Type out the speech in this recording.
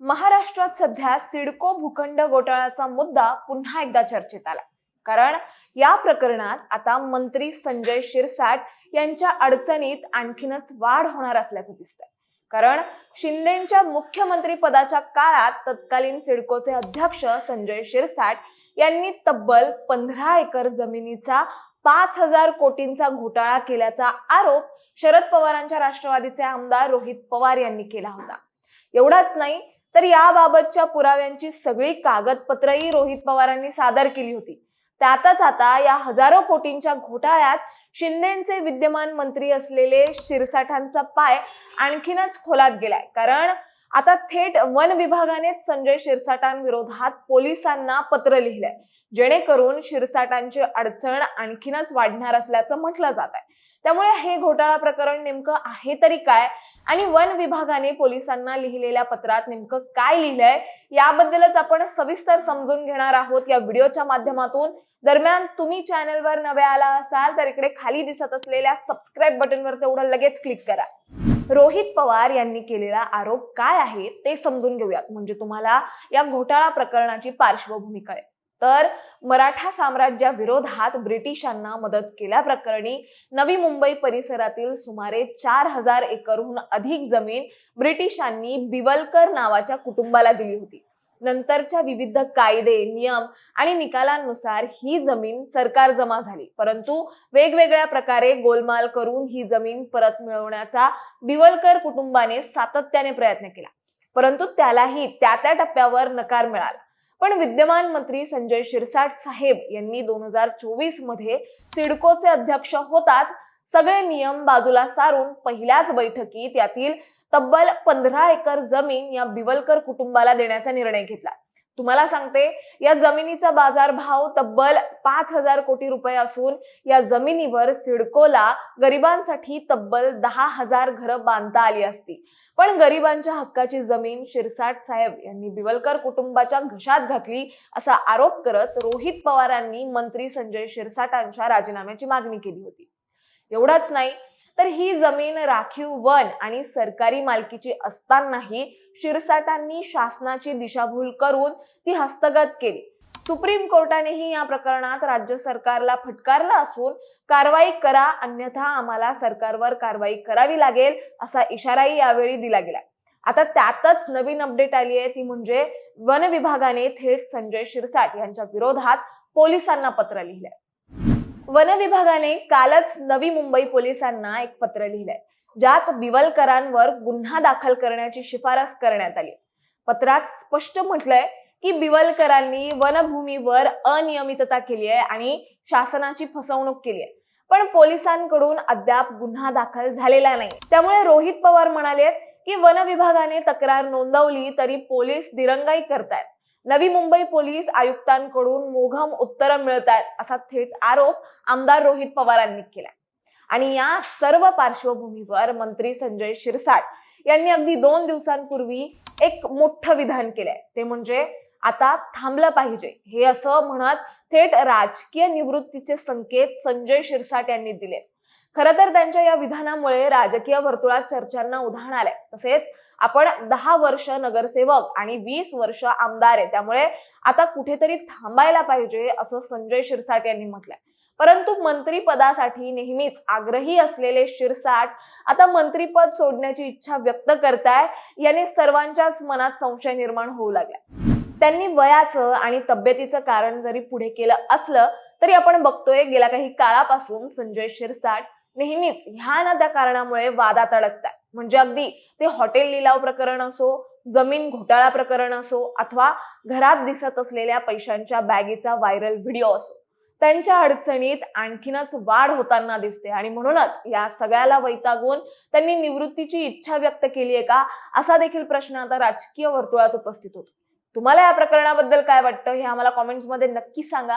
महाराष्ट्रात सध्या सिडको भूखंड घोटाळ्याचा मुद्दा पुन्हा एकदा चर्चेत आला. कारण या प्रकरणात आता मंत्री संजय शिरसाट यांच्या अडचणीत आणखीनच वाढ होणार असल्याचं दिसतंय. कारण शिंदेच्या मुख्यमंत्री पदाच्या काळात तत्कालीन सिडकोचे अध्यक्ष संजय शिरसाट यांनी तब्बल पंधरा एकर जमिनीचा पाच हजार कोटींचा घोटाळा केल्याचा आरोप शरद पवारांच्या राष्ट्रवादीचे आमदार रोहित पवार यांनी केला होता. एवढाच नाही तर याबाबतच्या पुराव्यांची सगळी कागदपत्रही रोहित पवारांनी सादर केली होती. त्यातच आता या हजारो कोटींच्या घोटाळ्यात शिंदेचे विद्यमान मंत्री असलेले शिरसाठांचा पाय आणखीनच खोलात गेलाय. कारण आता थेट वन विभागानेच संजय शिरसाटांविरोधात पोलिसांना पत्र लिहिलंय. जेणेकरून शिरसाटांची अडचण आणखीनच वाढणार असल्याचं म्हटलं जात आहे. त्यामुळे हे घोटाळा प्रकरण नेमकं आहे तरी काय? आणि वन विभागाने पोलिसांना लिहिलेल्या पत्रात नेमकं काय लिहिलंय? याबद्दलच आपण सविस्तर समजून घेणार आहोत या व्हिडिओच्या माध्यमातून. दरम्यान तुम्ही चॅनलवर नवे आला असाल तर इकडे खाली दिसत असलेल्या सबस्क्राईब बटनवर तेवढं लगेच क्लिक करा. रोहित पवार यांनी केलेला आरोप काय आहे ते समजून घेऊयात. म्हणजे तुम्हाला या घोटाळा प्रकरणाची पार्श्वभूमी कळेल तर मराठा साम्राज्याविरोधात ब्रिटिशांना मदत केल्याप्रकरणी नवी मुंबई परिसरातील सुमारे चार हजार एकरहून अधिक जमीन ब्रिटिशांनी बिवलकर नावाच्या कुटुंबाला दिली होती. नंतरच्या विविध कायदे नियम आणि निकालांनुसार ही जमीन सरकार जमा झाली. परंतु वेगवेगळ्या प्रकारे गोलमाल करून ही जमीन परत मिळवण्याचा बिवलकर कुटुंबाने सातत्याने प्रयत्न केला. परंतु त्यालाही त्या त्या टप्प्यावर नकार मिळाला. पण विद्यमान मंत्री संजय शिरसाट साहेब यांनी दोन हजार चोवीसमध्ये सिडकोचे अध्यक्ष होताच सगळे नियम बाजूला सारून पहिल्याच बैठकीत यातील तब्बल पंधरा एकर जमीन या बिवलकर कुटुंबाला देण्याचा निर्णय घेतला. तुम्हाला सांगते या जमिनीचा बाजार भाव तब्बल पाच हजार कोटी रुपये असून या जमिनीवर सिडकोला गरिबांसाठी तब्बल दहा हजार घरं बांधता आली असती. पण गरिबांच्या हक्काची जमीन शिरसाट साहेब यांनी बिवलकर कुटुंबाच्या घशात घातली असा आरोप करत रोहित पवारांनी मंत्री संजय शिरसाटांच्या राजीनाम्याची मागणी केली होती. एवढाच नाही. तर ही जमीन राखीव वन आणि सरकारी मालकीची असतानाही शिरसाटांनी शासनाची दिशाभूल करून ती हस्तगत केली. सुप्रीम कोर्टानेही या प्रकरणात राज्य सरकारला फटकारलं असून कारवाई करा अन्यथा आम्हाला सरकारवर कारवाई करावी लागेल असा इशाराही यावेळी दिला गेला आता त्यातच नवीन अपडेट आली आहे ती म्हणजे वन विभागाने थेट संजय शिरसाट यांच्या विरोधात पोलिसांना पत्र लिहिलंय. वन विभागाने कालच नवी मुंबई पोलिसांना एक पत्र लिहिलंय. ज्यात बिवलकरांवर गुन्हा दाखल करण्याची शिफारस करण्यात आली. पत्रात स्पष्ट म्हटलंय की बिवलकरांनी वनभूमीवर अनियमितता केली आहे आणि शासनाची फसवणूक केली आहे. पण पोलिसांकडून अद्याप गुन्हा दाखल झालेला नाही. त्यामुळे रोहित पवार म्हणाले की वन विभागाने तक्रार नोंदवली तरी पोलीस दिरंगाई करतायत. नवी मुंबई पोलीस आयुक्तांकडून मोघम उत्तरं मिळत आहेत असा थेट आरोप आमदार रोहित पवारांनी केला आणि या सर्व पार्श्वभूमीवर मंत्री संजय शिरसाट यांनी अगदी दोन दिवसांपूर्वी एक मोठं विधान केलंय. ते म्हणजे आता थांबलं पाहिजे. हे असं म्हणत थेट राजकीय निवृत्तीचे संकेत संजय शिरसाट यांनी दिले खरं तर त्यांच्या या विधानामुळे राजकीय वर्तुळात चर्चांना उधाण आलंय. तसेच आपण दहा वर्ष नगरसेवक आणि वीस वर्ष आमदार आहे त्यामुळे आता कुठेतरी थांबायला पाहिजे असं संजय शिरसाट यांनी म्हटलंय. परंतु मंत्रीपदासाठी नेहमीच आग्रही असलेले शिरसाट आता मंत्रीपद सोडण्याची इच्छा व्यक्त करताय याने सर्वांच्याच मनात संशय निर्माण होऊ लागला त्यांनी वयाचं आणि तब्येतीचं कारण जरी पुढे केलं असलं तरी आपण बघतोय गेल्या काही काळापासून संजय शिरसाट नेहमीच ह्या ना त्या कारणामुळे वादात अडकतात म्हणजे अगदी ते हॉटेल लिलाव प्रकरण असो जमीन घोटाळा प्रकरण असो अथवा घरात दिसत असलेल्या पैशांच्या बॅगेचा व्हायरल व्हिडिओ असो त्यांच्या अडचणीत आणखीनच वाढ होताना दिसते. आणि म्हणूनच या सगळ्याला वैतागून त्यांनी निवृत्तीची इच्छा व्यक्त केली आहे का असा देखील प्रश्न आता राजकीय वर्तुळात उपस्थित होतो. तुम्हाला या प्रकरणाबद्दल काय वाटतं हे आम्हाला कॉमेंट्समध्ये नक्की सांगा.